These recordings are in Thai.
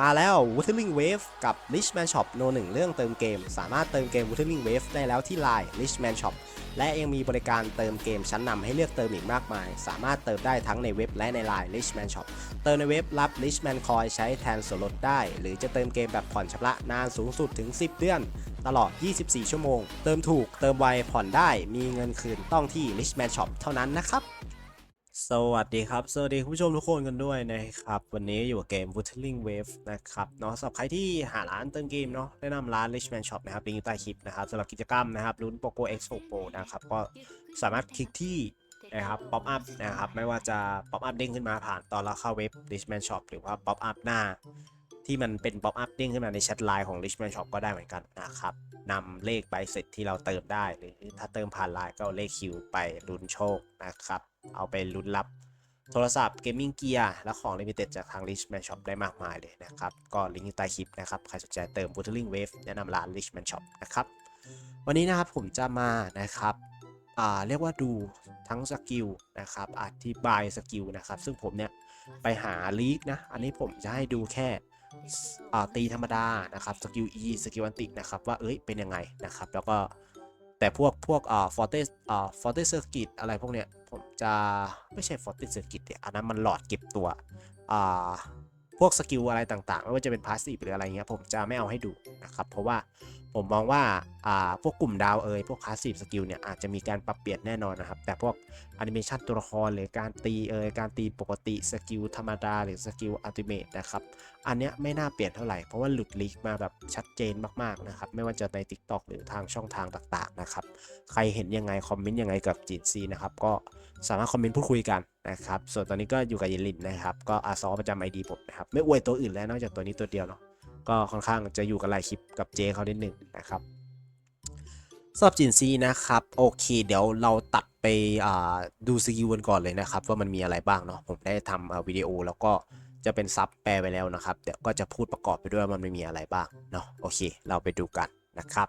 มาแล้ว Wuthering Wave กับ Richman Shop โนหนึ่งเรื่องเติมเกม สามารถเติมเกม Wuthering Wave ได้แล้วที่ Line Richman Shop และยังมีบริการเติมเกมชั้นนำให้เลือกเติมอีกมากมาย สามารถเติมได้ทั้งในเว็บและใน Line Richman Shop เติมในเว็บรับ Richman Coin ใช้แทนส่วนลดได้ หรือจะเติมเกมแบบผ่อนชำระนานสูงสุดถึง 10 เดือน ตลอด 24 ชั่วโมง เติมถูก เติมไว ผ่อนได้ มีเงินคืนต้องที่ Richman Shop เท่านั้นนะครับ สวัสดีครับ สวัสดีคุณผู้ชมทุกคนกันด้วยนะครับ วันนี้อยู่กับเกม Wuthering Wave นะครับเนาะสำหรับใครที่หาร้านเติมเกมเนาะแนะนำร้าน Richman Shop นะครับลิงก์อยู่ใต้คลิปนะครับสำหรับกิจกรรมนะครับลุ้น Poco X6 Pro นะครับ ก็สามารถคลิกที่นะครับป๊อปอัพนะครับ ไม่ว่าจะป๊อปอัพเด้งขึ้นมาผ่านตอนเราเข้าเว็บ Richman Shop หรือว่าป๊อปอัพหน้า ที่มันเป็น Pop Up เด้งขึ้นมาในแชทไลน์ของ Richman Shop ก็ได้เหมือนกันนะครับนำเลขใบเสร็จที่เราเติมได้ หรือถ้าเติมผ่านไลน์ก็เอาเลขคิวไปลุ้นโชคนะครับ เอาไปลุ้นรับโทรศัพท์เกมมิ่งเกียร์และของ Limited จากทาง Richman Shop ได้มากมายเลยนะครับ ก็ลิงก์อยู่ใต้คลิปนะครับ ใครสนใจเติม Wuthering Wave แนะนำร้าน Richman Shop นะครับ วันนี้นะครับผมจะมานะครับเรียกว่าดูทั้งสกิลนะครับอธิบายสกิลนะครับ ซึ่งผมเนี่ยไปหาลีกนะ อันนี้ผมจะให้ดูแค่ ตีธรรมดานะครับสกิล E สกิลอันตินะครับว่าเอ้ยเป็นยังไงนะครับแล้วก็แต่พวกพวกอ่าฟอร์เตสอ่าฟอร์เตสเซอร์กิตอะไรพวกเนี้ยผมจะไม่ใช่ฟอร์เตสเซอร์กิตเนี่ยอันนั้นมันหลอดเก็บตัวอ่า พวกสกิลอะไรต่างๆ ไม่ว่าจะเป็นพาสซีฟหรืออะไรเงี้ยผมจะไม่เอาให้ดูนะครับ เพราะว่าผมมองว่าอ่าพวกกลุ่มดาวเอยพวกพาสซีฟสกิลเนี่ยอาจจะมีการปรับเปลี่ยนแน่นอนนะครับ แต่พวกแอนิเมชันตัวละครหรือการตีเอยการตีปกติสกิลธรรมดาหรือสกิลอัลติเมทนะครับ อันเนี้ยไม่น่าเปลี่ยนเท่าไหร่เพราะว่าหลุดลีกมาแบบชัดเจนมากๆนะครับไม่ว่าจะใน TikTok หรือทางช่องทางต่างๆนะครับใครเห็นยังไงคอมเมนต์ยังไงกับจีนซีนะครับก็ สามารถคอมเมนต์พูดคุยกันนะครับ ส่วนตอนนี้ก็อยู่กับเยลินนะครับ ก็อาซอประจำไอดีผมนะครับ ไม่อวยตัวอื่นแล้วนอกจากตัวนี้ตัวเดียวเนาะ ก็ค่อนข้างจะอยู่กับหลายคลิปกับเจเขานิดหนึ่งนะครับสำหรับจินซีนะครับ โอเค เดี๋ยวเราตัดไปดูสกิลกันก่อนเลยนะครับ ว่ามันมีอะไรบ้างเนาะ ผมได้ทำวิดีโอแล้วก็จะเป็นซับแปลไปแล้วนะครับ เดี๋ยวก็จะพูดประกอบไปด้วยว่ามันไม่มีอะไรบ้างเนาะ โอเค เราไปดูกันนะครับ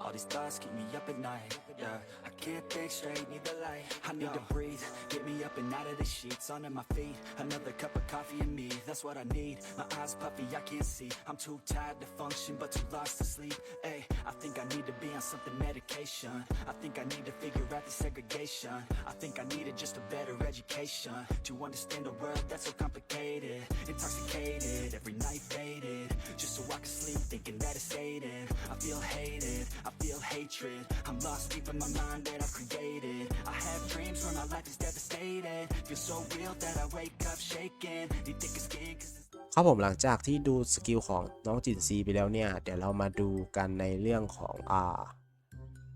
all these thoughts keep me up at night. Yeah, I can't think straight, need the light. I need to breathe, get me up and out of the sheets, Under my feet. Another cup of coffee and me, that's what I need. My eyes puffy, I can't see. I'm too tired to function, but too lost to sleep. Ay, I think I need to be on something medication. I think I need to figure out the segregation. I think I needed just a better education to understand a world that's so complicated. Intoxicated, every night faded, just so I can sleep thinking that it's fading. I feel hated, I feel hatred. I'm lost deep in my mind that I've created. I have dreams where my life is devastated. Feel so real that I wake up shaking. Need thicker skin 'cause ครับผมหลังจากที่ดูสกิลของน้องจินซีไปแล้วเนี่ย เดี๋ยวเรามาดูกันในเรื่องของอ่า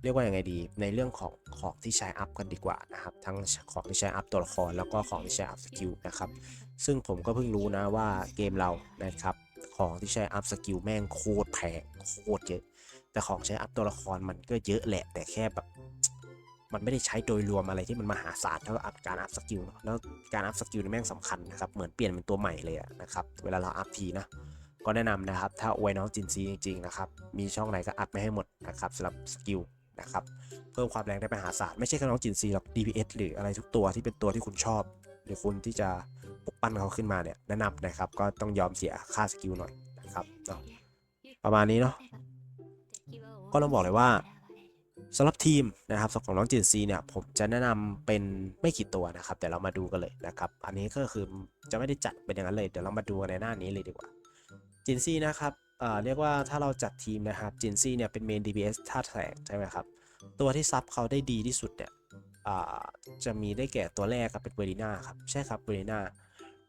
เรียกว่ายังไงดี ในเรื่องของของที่ใช้อัพกันดีกว่านะครับ ทั้งของที่ใช้อัพตัวละครแล้วก็ของที่ใช้อัพสกิลนะครับ ซึ่งผมก็เพิ่งรู้นะว่าเกมเรานะครับ ของที่ใช้อัพสกิลแม่งโคตรแพงโคตรเยอะ แต่ของใช้อัพตัวละครมันก็เยอะแหละ แต่แค่แบบ มันไม่ได้ใช้โดยรวมอะไรที่มันมหาศาลเท่ากับการอัพสกิลเนอะแล้วการอัพสกิลนี่แม่งสำคัญนะครับเหมือนเปลี่ยนเป็นตัวใหม่เลยอะนะครับเวลาเราอัพทีนะก็แนะนำนะครับ ถ้าอวยน้องจินซีจริงๆนะครับมีช่องไหนก็อัพไม่ให้หมดนะครับสำหรับสกิลนะครับเพิ่มความแรงได้มหาศาลไม่ใช่แค่น้องจินซีหรอก DPS หรืออะไรทุกตัวที่เป็นตัวที่คุณชอบ หรือคุณที่จะปลุกปั้นเขาขึ้นมาเนี่ยแนะนำนะครับ ก็ต้องยอมเสียค่าสกิลหน่อยนะครับเนาะประมาณนี้เนาะ ก็ต้องบอกเลยว่าสำหรับทีมนะครับของน้องจินซีเนี่ยผมจะแนะนำเป็นไม่กี่ตัวนะครับแต่เรามาดูกันเลยนะครับอันนี้ก็คือจะไม่ได้จัดเป็นอย่างนั้นเลยเดี๋ยวเรามาดูในหน้านี้เลยดีกว่าจินซีนะครับเอ่อเรียกว่าถ้าเราจัดทีมนะครับจินซีเนี่ยเป็นเมน DPS ท่าแสงใช่ไหมครับตัวที่ซับเขาได้ดีที่สุดเนี่ยอ่าจะมีได้แก่ตัวแรกครับเป็นเวริน่าครับใช่ครับเวริน่า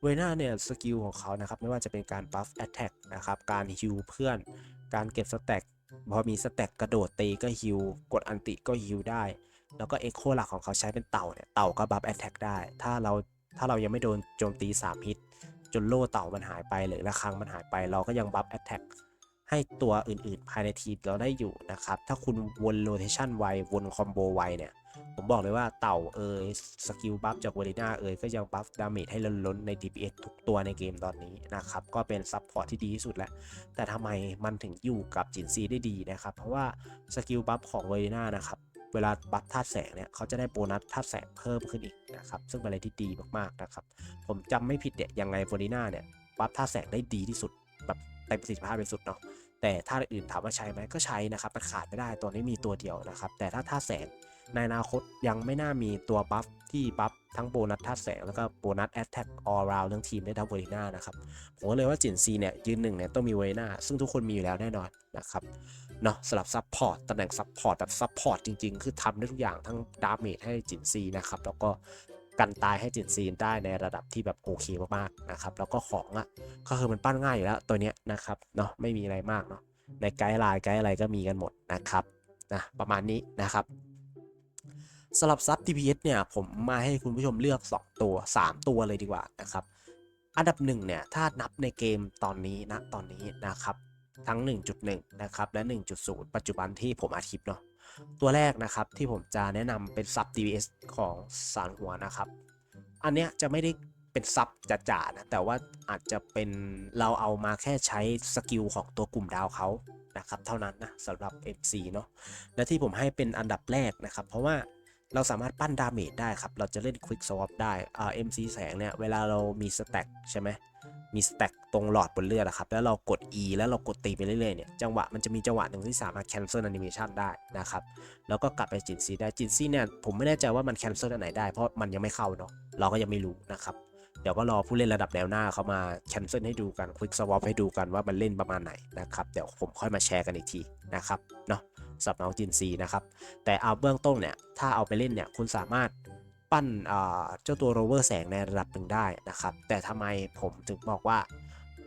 เวริน่าเนี่ยสกิลของเขานะครับไม่ว่าจะเป็นการบัฟแอตแทกนะครับการฮิวเพื่อนการเก็บสแต็ก พอมีสแต็กกระโดดตีก็ฮิวกดอันติก็ฮิวได้ แล้วก็เอ็กโคหลักของเขาใช้เป็นเต่าเนี่ยเต่าก็บัฟแอตแทกได้ ถ้าเราถ้าเรายังไม่โดนโจมตี 3 ฮิต จนโล่เต่ามันหายไปหรือระฆังมันหายไป เราก็ยังบัฟแอตแทกให้ตัวอื่นๆ ภายในทีมเราได้อยู่นะครับ ถ้าคุณวนโรเทชันไววนคอมโบไวเนี่ย บอกเลยว่าเต่าเอยสกิลบัฟจากเวริน่าเอยก็ยังบัฟดาเมจให้ล้นๆใน DPS ทุกตัวในเกมตอนนี้นะครับ ก็เป็นซับพอร์ตที่ดีที่สุดแล้ว แต่ทำไมมันถึงอยู่กับจินซีได้ดีนะครับ เพราะว่าสกิลบัฟของเวริน่านะครับเวลาบัฟธาตุแสงเนี่ยเขาจะได้โบนัสธาตุแสงเพิ่มขึ้นอีกนะครับ ซึ่งเป็นอะไรที่ดีมากๆนะครับ ผมจำไม่ผิดเนี่ยยังไงโฟลิน่าเนี่ยบัฟธาตุแสงได้ดีที่สุดแบบเต็มประสิทธิภาพที่สุดเนาะแต่ธาตุอื่นถามว่าใช้ไหมก็ใช้นะครับมันขาดไม่ได้ตัวนี้มีตัวเดียวนะครับ แต่ถ้าธาตุแสง ในอนาคตยังไม่น่ามีตัวบัฟที่บัฟทั้งโบนัสธาแสงแล้วก็โบนัสแอตแทกออลราวเรื่องทีมได้ทั้งโฟลิน่านะครับ ผมก็เลยว่าจินซีเนี่ยยืนหนึ่งเนี่ยต้องมีเวน่าซึ่งทุกคนมีอยู่แล้วแน่นอนนะครับเนาะสำหรับซับพอร์ตตำแหน่งซับพอร์ตแบบซับพอร์ตจริง ๆ คือทำได้ทุกอย่างทั้งดาเมจให้จินซีนะครับแล้วก็กันตายให้จินซีได้ในระดับที่แบบโอเคมากๆนะครับแล้วก็ของอะก็คือมันปั้นง่ายอยู่แล้วตัวเนี้ยนะครับเนาะไม่มีอะไรมากเนาะในไกด์ไลน์ไกด์อะไรก็มีกันหมดนะครับนะประมาณนี้นะครับ สำหรับซับ DPS เนี่ยผมมาให้คุณผู้ชมเลือก 2 ตัว 3 ตัวเลยดีกว่านะครับ อันดับหนึ่งเนี่ยถ้านับในเกมตอนนี้นะตอนนี้นะครับ ทั้ง 1.1 นะครับ และ 1.0 ปัจจุบันที่ผมอาทิตย์เนาะตัวแรกนะครับที่ผมจะแนะนำเป็นซับ DBS ของสารหัวนะครับ อันเนี้ยจะไม่ได้เป็นซับจ๋าๆนะแต่ว่าอาจจะเป็นเราเอามาแค่ใช้สกิลของตัวกลุ่มดาวเขานะครับเท่านั้นนะสำหรับ MC เนาะและที่ผมให้เป็นอันดับแรกนะครับ เพราะว่า เราสามารถปั้นดาเมจได้ครับ เราจะเล่น Quick Swap ได้อ่า MC แสงเนี่ยเวลาเรามีสแต็กใช่ไหมมีสแต็กตรงหลอดบนเลือดอะครับ แล้วเรากด E แล้วเรากดตีไปเรื่อยๆเนี่ยจังหวะมันจะมีจังหวะหนึ่งที่สามารถ cancel animation ได้นะครับ แล้วก็กลับไปจินซีได้จินซีเนี่ยผมไม่แน่ใจว่ามัน cancel อันไหนได้เพราะมันยังไม่เข้าเนาะเราก็ยังไม่รู้นะครับ เดี๋ยวก็รอผู้เล่นระดับแนวหน้าเขามา cancel ให้ดูกัน quick swap ให้ดูกันว่ามันเล่นประมาณไหนนะครับเดี๋ยวผมค่อยมาแชร์กันอีกทีนะครับเนาะ สำหรับน้องจินซีนะครับแต่เอาเบื้องต้นเนี่ยถ้าเอาไปเล่นเนี่ยคุณสามารถปั้นเจ้าตัวโรเวอร์แสงในระดับหนึ่งได้นะครับแต่ทำไมผมถึงบอกว่า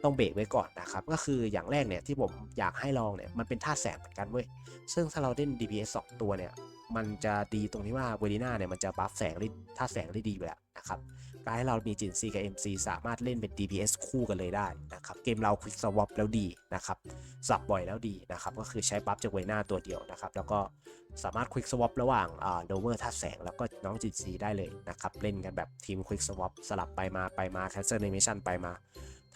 ต้องเบรกไว้ก่อนนะครับก็คืออย่างแรกเนี่ยที่ผมอยากให้ลองเนี่ยมันเป็นท่าแสงเหมือนกันเว้ยซึ่งถ้าเราเล่น DPS 2 ตัวเนี่ยมันจะดีตรงที่ว่าเวลิน่าเนี่ยมันจะบัฟแสงได้ท่าแสงได้ดีอยู่แล้วนะครับ การให้เรามีจินซีกับ MC สามารถเล่นเป็น DPS คู่กันเลยได้นะครับ เกมเราควิกสวอปแล้วดีนะครับ สับบ่อยแล้วดีนะครับ ก็คือใช้บัฟจากเวน่าตัวเดียวนะครับ แล้วก็สามารถควิกสวอประหว่างโนเวอร์ท่าแสง แล้วก็น้องจินซีได้เลยนะครับ เล่นกันแบบทีมควิกสวอปสลับไปมาไปมา cancel animation ไปมา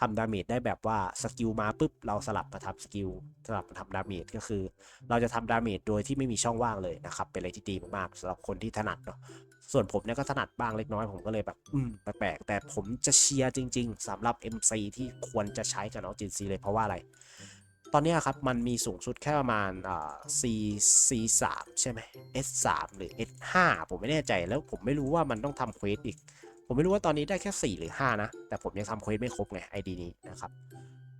ทำดาเมจได้แบบว่าสกิลมาปุ๊บเราสลับมาทำสกิลสลับมาทำดาเมจก็คือ เราจะทำดาเมจโดยที่ไม่มีช่องว่างเลยนะครับ เป็นอะไรที่ดีมากๆสำหรับคนที่ถนัดเนาะ ส่วนผมเนี่ยก็ถนัดบ้างเล็กน้อยผมก็เลยแบบ อืม แปลกๆแต่ผมจะเชียร์จริง ๆสำหรับ MC ที่ควรจะใช้กับน้องจินซีเลยเพราะว่าอะไร ตอนเนี้ยครับ มันมีสูงสุดแค่ประมาณอ่า C C 3ใช่ไหม S 3หรือ S 5ผมไม่แน่ใจแล้วผมไม่รู้ว่ามันต้องทำเควสอีก ผมไม่รู้ว่าตอนนี้ได้แค่ 4 หรือ 5 นะ แต่ผมยังทำเควสไม่ครบไง ID นี้นะครับ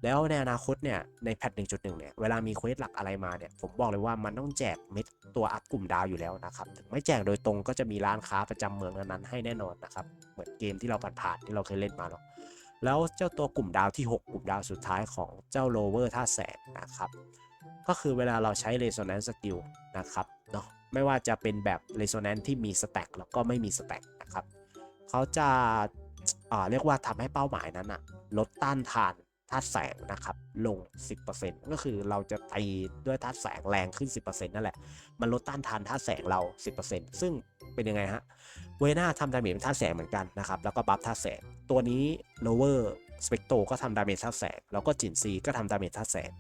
แล้วในอนาคตเนี่ยในแพท1.1 เนี่ยเวลามีเควสหลักอะไรมาเนี่ยผมบอกเลยว่ามันต้องแจกเม็ดตัวอัพกลุ่มดาวอยู่แล้วนะครับถึงไม่แจกโดยตรงก็จะมีร้านค้าประจำเมืองนั้นๆให้แน่นอนนะครับเหมือนเกมที่เราผ่านๆที่เราเคยเล่นมาเนาะแล้วเจ้าตัวกลุ่มดาวที่ 6 กลุ่มดาวสุดท้ายของเจ้าโลเวอร์ท่าแสงนะครับก็คือเวลาเราใช้ Resonance Skill นะครับเนาะไม่ว่าจะเป็นแบบ Resonance ที่มี Stack แล้วก็ไม่มี Stack นะครับเขาจะอ่าเรียกว่าทำให้เป้าหมายนั้นอะลดต้านทาน ธาตุแสงนะครับลง 10%ก็คือเราจะตีด้วยธาตุแสงแรงขึ้น 10%นั่นแหละ มันลดต้านทานธาตุแสงเรา 10%ซึ่งเป็นยังไงฮะ เวน่าทำดาเมจเป็นธาตุแสงเหมือนกันนะครับ แล้วก็บัฟธาตุแสง ตัวนี้ lower spectro ก็ทำดาเมจธาตุแสง แล้วก็จินซีก็ทำดาเมจธาตุแสง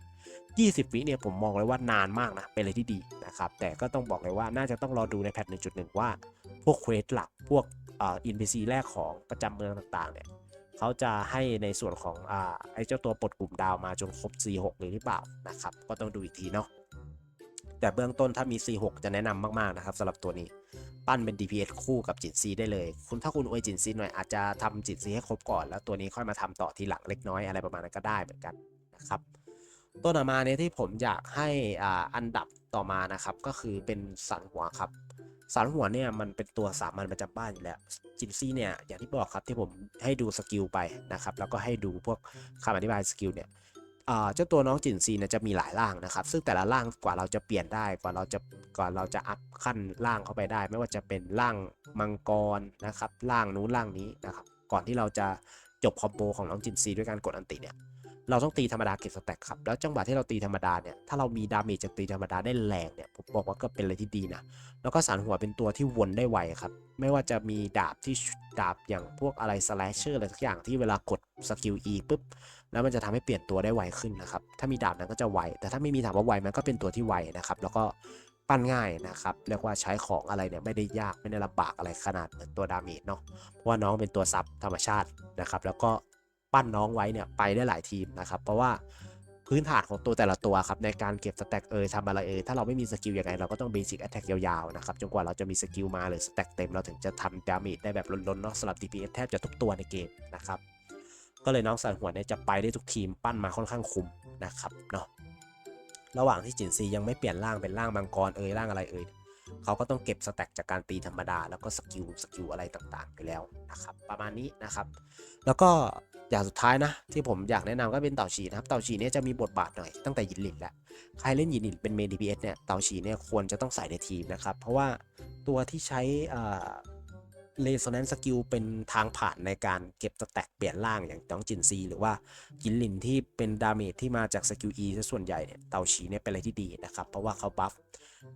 20 วิเนี่ยผมมองเลยว่านานมากนะ เป็นอะไรที่ดีนะครับ แต่ก็ต้องบอกเลยว่าน่าจะต้องรอดูในแพท1.1 ว่า พวกเควสหลัก พวกอ่า NPC แรกของประจำเมืองต่างๆเนี่ย เขาจะให้ในส่วนของอ่าไอ้เจ้าตัวปลดกลุ่มดาวมาจนครบ C6 เลยหรือเปล่านะครับ ก็ต้องดูอีกทีเนาะแต่เบื้องต้นถ้ามี C6 จะแนะนำมากๆนะครับสำหรับตัวนี้ ปั้นเป็น DPS คู่กับจินซีได้เลย คุณถ้าคุณอวยจินซีหน่อยอาจจะทำจินซีให้ครบก่อน แล้วตัวนี้ค่อยมาทำต่อทีหลังเล็กน้อยอะไรประมาณนั้นก็ได้เหมือนกันนะครับตัวต่อมาเนี่ยที่ผมอยากให้อ่าอันดับต่อมานะครับก็คือเป็นสันหัวครับ สันหัวเนี่ยมันเป็นตัวสามัญประจำบ้านอยู่แล้วจินซีเนี่ยอย่างที่บอกครับที่ผมให้ดูสกิลไปนะครับแล้วก็ให้ดูพวกคำอธิบายสกิลเนี่ยเจ้าตัวน้องจินซีนี่ยจะมีหลายร่างนะครับ ซึ่งแต่ละร่างกว่าเราจะเปลี่ยนได้กว่าเราจะกว่าเราจะอัพขั้นร่างเข้าไปได้ ไม่ว่าจะเป็นร่างมังกรนะครับร่างนู้นร่างนี้นะครับ ก่อนที่เราจะจบคอมโบของน้องจินซีด้วยการกดอันติเนี่ย เราต้องตีธรรมดาเก็บสแต็กครับแล้วจังหวะที่เราตีธรรมดาเนี่ยถ้าเรามีดาเมจจากตีธรรมดาได้แรงเนี่ยผมบอกว่าก็เป็นอะไรที่ดีนะแล้วก็สารหัวเป็นตัวที่วนได้ไวครับไม่ว่าจะมีดาบที่ดาบอย่างพวกอะไรสแลชเชอร์อะไรทุกอย่างที่เวลากดสกิล E ปุ๊บแล้วมันจะทำให้เปลี่ยนตัวได้ไวขึ้นนะครับถ้ามีดาบนั้นก็จะไว แต่ถ้าไม่มีถามว่าไวมันก็เป็นตัวที่ไวนะครับแล้วก็ปั้นง่ายนะครับเรียกว่าใช้ของอะไรเนี่ยไม่ได้ยากไม่ได้ลำบากอะไรขนาดเหมือนตัวดาเมจเนาะเพราะว่าน้องเป็นตัวซับธรรมชาตินะครับแล้วก็ ปั้นน้องไว้เนี่ยไปได้หลายทีมนะครับเพราะว่าพื้นฐานของตัวแต่ละตัวครับในการเก็บสแต็กเอยทำอะไรเอยถ้าเราไม่มีสกิลยังไง เราก็ต้องเบสิกแอตแทกยาวๆนะครับจนกว่าเราจะมีสกิลมาหรือสแต็กเต็มเราถึงจะทำดาเมจได้แบบล้นๆเนาะสำหรับ DPS แทบจะทุกตัวในเกมนะครับก็เลยน้องสันหัวเนี่ยจะไปได้ทุกทีมปั้นมาค่อนข้างคุมนะครับเนาะระหว่างที่จินซียังไม่เปลี่ยนร่างเป็นร่างมังกรเอยร่างอะไรเอยเขาก็ต้องเก็บสแต็กจากการตีธรรมดา แล้วก็สกิลสกิลอะไรต่างๆไปแล้วนะครับประมาณนี้นะครับ แล้วก็ อย่างสุดท้ายนะที่ผมอยากแนะนำก็เป็นเต่าฉีนะครับเต่าฉีเนี่ยจะมีบทบาทหน่อยตั้งแต่ยินหลินแล้วใครเล่นยินหลินเป็นเมน DPS เอสเนี่ยเต่าฉีเนี่ยควรจะต้องใส่ในทีมนะครับ เพราะว่าตัวที่ใช้เลโซแนนสกิลเป็นทางผ่านในการเก็บสแต็กเปลี่ยนร่างอย่างน้องจินซี หรือว่ายินหลินที่เป็นดาเมจที่มาจากสกิล E ซะส่วนใหญ่เนี่ยเต่าฉีเนี่ยเป็นอะไรที่ดีนะครับ เพราะว่าเขาบัฟ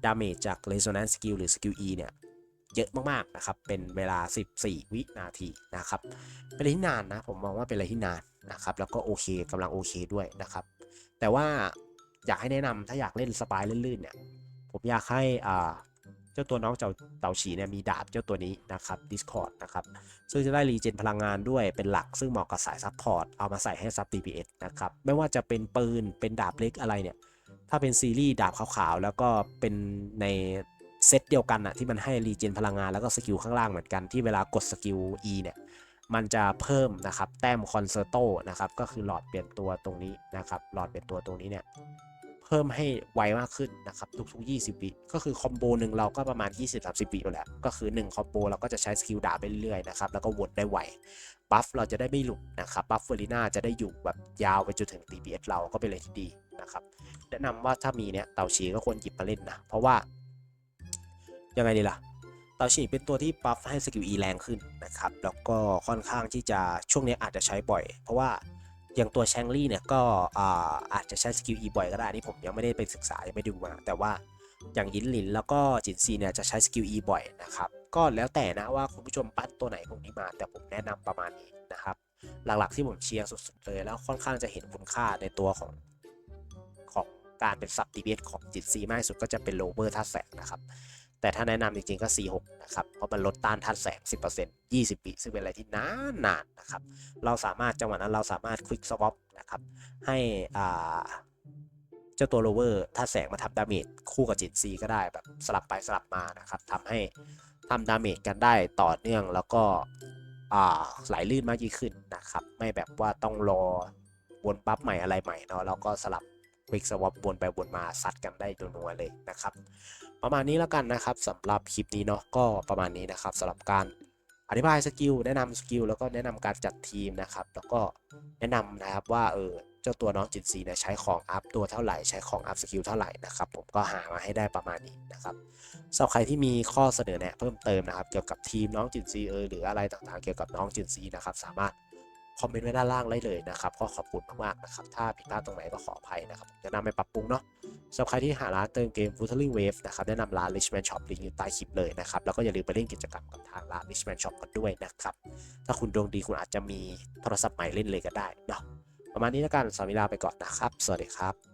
ดาเมจจากเลโซแนนสกิลหรือสกิล E เนี่ย เยอะมากๆนะครับ เป็นเวลา 14 วินาทีนะครับ เป็นอะไรที่นานนะ ผมมองว่าเป็นอะไรที่นานนะครับ แล้วก็โอเคกำลังโอเคด้วยนะครับ แต่ว่าอยากให้แนะนำถ้าอยากเล่นสปายลื่นๆเนี่ย ผมอยากให้อ่าเจ้าตัวน้องเจ้าเต่าฉีเนี่ยมีดาบเจ้าตัวนี้นะครับ Discord นะครับ ซึ่งจะได้รีเจนพลังงานด้วยเป็นหลัก ซึ่งเหมาะกับสายซัพพอร์ตเอามาใส่ให้ซับ DPS นะครับ ไม่ว่าจะเป็นปืนเป็นดาบเล็กอะไรเนี่ย ถ้าเป็นซีรีส์ดาบขาวๆ แล้วก็เป็นใน เซตเดียวกันอะที่มันให้รีเจนพลังงานแล้วก็สกิลข้างล่างเหมือนกันที่เวลากดสกิล E เนี่ยมันจะเพิ่มนะครับแต้มคอนเซอร์โตนะครับก็คือหลอดเปลี่ยนตัวตรงนี้นะครับหลอดเปลี่ยนตัวตรงนี้เนี่ยเพิ่มให้ไวมากขึ้นนะครับทุกๆ 20วิก็คือคอมโบหนึ่งเราก็ประมาณ 20-30วิอยู่แล้ว ก็คือ 1 คอมโบเราก็จะใช้สกิลดาบไปเรื่อยๆนะครับแล้วก็วนได้ไวบัฟเราจะได้ไม่หลุดนะครับบัฟเฟอริน่าจะได้อยู่แบบยาวไปจนถึง DPS เราก็เป็นอะไรที่ดีนะครับแนะนำว่าถ้ามีเนี่ยเต่าฉีก็ควรหยิบมาเล่นนะเพราะว่า ยังไงดีล่ะเต่าฉีเป็นตัวที่บัฟให้สกิล E แรงขึ้นนะครับ แล้วก็ค่อนข้างที่จะช่วงนี้อาจจะใช้บ่อย เพราะว่าอย่างตัวแชงลี่เนี่ยก็อาอาจจะใช้สกิล E บ่อยก็ได้อันนี่ผมยังไม่ได้ไปศึกษายังไม่ดูมา แต่ว่าอย่างยินหลินแล้วก็จินซีเนี่ยจะใช้สกิล E บ่อยนะครับ ก็แล้วแต่นะว่าคุณผู้ชมปั้นตัวไหนพวกนี้มา แต่ผมแนะนำประมาณนี้นะครับ หลักๆที่ผมเชียร์สุดๆเลยแล้วค่อนข้างจะเห็นคุณค่าในตัวของของการเป็นซับ DPS ของจิตซีมากที่สุดก็จะเป็นโลเวอร์ท่าแสงนะครับ แต่ถ้าแนะนำจริงๆก็ C6 นะครับ เพราะมันลดต้านธาตุแสง 10% 20 ปี ซึ่งเป็นอะไรที่นานนานๆนะครับ เราสามารถจังหวะนั้นเราสามารถ Quick Swap นะครับ ให้อ่าเจ้าตัวโลเวอร์ธาตุแสงมาทำดาเมจคู่กับจิตซีก็ได้แบบสลับไปสลับมานะครับทำให้ทำดาเมจกันได้ต่อเนื่องแล้วก็ไหลลื่นมากยิ่งขึ้นนะครับ ไม่แบบว่าต้องรอวนปั๊บใหม่อะไรใหม่เนาะแล้วก็สลับ Quick Swap วนไปวนมาซัดกันได้นัวเลยนะครับ ประมาณนี้แล้วกันนะครับสำหรับคลิปนี้เนาะก็ประมาณนี้นะครับสำหรับการอธิบายสกิลแนะนำสกิลแล้วก็แนะนำการจัดทีมนะครับ แล้วก็แนะนำนะครับว่าเออเจ้าตัวน้องจินซีเนี่ยใช้ของอัพตัวเท่าไหร่ใช้ของอัพสกิลเท่าไหร่นะครับผมก็หามาให้ได้ประมาณนี้นะครับสำหรับใครที่มีข้อเสนอแนะเพิ่มเติมนะครับ เกี่ยวกับทีมน้องจินซีเออหรืออะไรต่างๆ เกี่ยวกับน้องจินซีนะครับสามารถ คอมเมนต์ไว้ด้านล่างได้เลยนะครับก็ขอบคุณมากๆนะครับ ถ้าผิดพลาดตรงไหนก็ขออภัยนะครับจะนำไปปรับปรุงเนาะสำหรับใครที่หาร้านเติมเกม f o o t l i n g Wave นะครับแนะนำร้าน Richman Shop ลิงก์อยู่ใต้คลิปเลยนะครับ แล้วก็อย่าลืมไปเล่นกิจกรรมกับทางร้าน Richman Shop กันด้วยนะครับ ถ้าคุณดวงดีคุณอาจจะมีโทรศัพท์ใหม่เล่นเลยก็ได้เนาะประมาณนี้แล้วกันสวัสดีลาไปก่อนนะครับ สวัสดีครับ